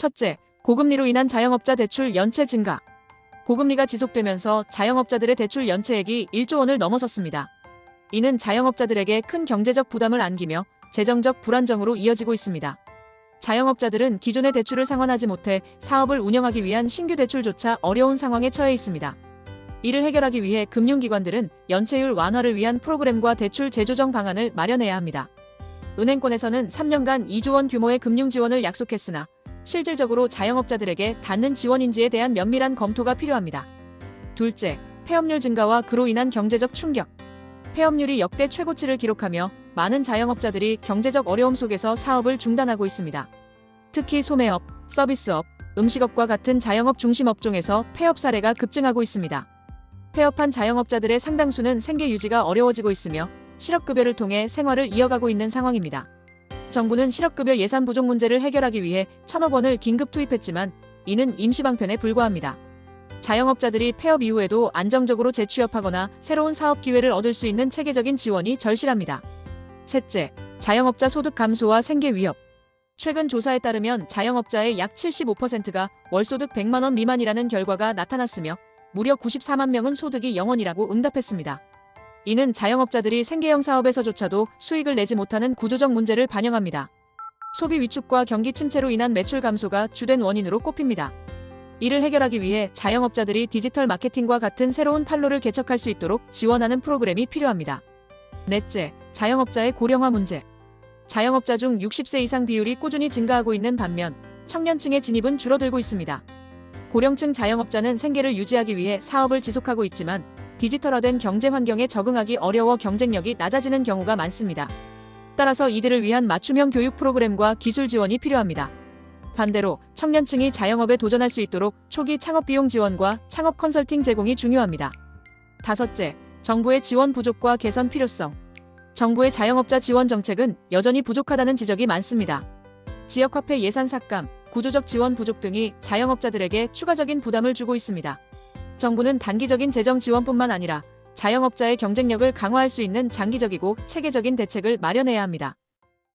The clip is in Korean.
첫째, 고금리로 인한 자영업자 대출 연체 증가. 고금리가 지속되면서 자영업자들의 대출 연체액이 1조 원을 넘어섰습니다. 이는 자영업자들에게 큰 경제적 부담을 안기며 재정적 불안정으로 이어지고 있습니다. 자영업자들은 기존의 대출을 상환하지 못해 사업을 운영하기 위한 신규 대출조차 어려운 상황에 처해 있습니다. 이를 해결하기 위해 금융기관들은 연체율 완화를 위한 프로그램과 대출 재조정 방안을 마련해야 합니다. 은행권에서는 3년간 2조 원 규모의 금융 지원을 약속했으나 실질적으로 자영업자들에게 닿는 지원인지에 대한 면밀한 검토가 필요합니다. 둘째, 폐업률 증가와 그로 인한 경제적 충격. 폐업률이 역대 최고치를 기록하며 많은 자영업자들이 경제적 어려움 속에서 사업을 중단하고 있습니다. 특히 소매업, 서비스업, 음식업과 같은 자영업 중심 업종에서 폐업 사례가 급증하고 있습니다. 폐업한 자영업자들의 상당수는 생계 유지가 어려워지고 있으며 실업급여를 통해 생활을 이어가고 있는 상황입니다. 정부는 실업급여 예산 부족 문제를 해결하기 위해 천억 원을 긴급 투입했지만 이는 임시방편에 불과합니다. 자영업자들이 폐업 이후에도 안정적으로 재취업하거나 새로운 사업 기회를 얻을 수 있는 체계적인 지원이 절실합니다. 셋째, 자영업자 소득 감소와 생계 위협. 최근 조사에 따르면 자영업자의 약 75%가 월소득 100만 원 미만이라는 결과가 나타났으며 무려 94만 명은 소득이 0원이라고 응답했습니다. 이는 자영업자들이 생계형 사업에서조차도 수익을 내지 못하는 구조적 문제를 반영합니다. 소비 위축과 경기 침체로 인한 매출 감소가 주된 원인으로 꼽힙니다. 이를 해결하기 위해 자영업자들이 디지털 마케팅과 같은 새로운 판로를 개척할 수 있도록 지원하는 프로그램이 필요합니다. 넷째, 자영업자의 고령화 문제. 자영업자 중 60세 이상 비율이 꾸준히 증가하고 있는 반면 청년층의 진입은 줄어들고 있습니다. 고령층 자영업자는 생계를 유지하기 위해 사업을 지속하고 있지만 디지털화된 경제 환경에 적응하기 어려워 경쟁력이 낮아지는 경우가 많습니다. 따라서 이들을 위한 맞춤형 교육 프로그램과 기술 지원이 필요합니다. 반대로 청년층이 자영업에 도전할 수 있도록 초기 창업 비용 지원과 창업 컨설팅 제공이 중요합니다. 다섯째, 정부의 지원 부족과 개선 필요성. 정부의 자영업자 지원 정책은 여전히 부족하다는 지적이 많습니다. 지역화폐 예산 삭감, 구조적 지원 부족 등이 자영업자들에게 추가적인 부담을 주고 있습니다. 정부는 단기적인 재정 지원뿐만 아니라 자영업자의 경쟁력을 강화할 수 있는 장기적이고 체계적인 대책을 마련해야 합니다.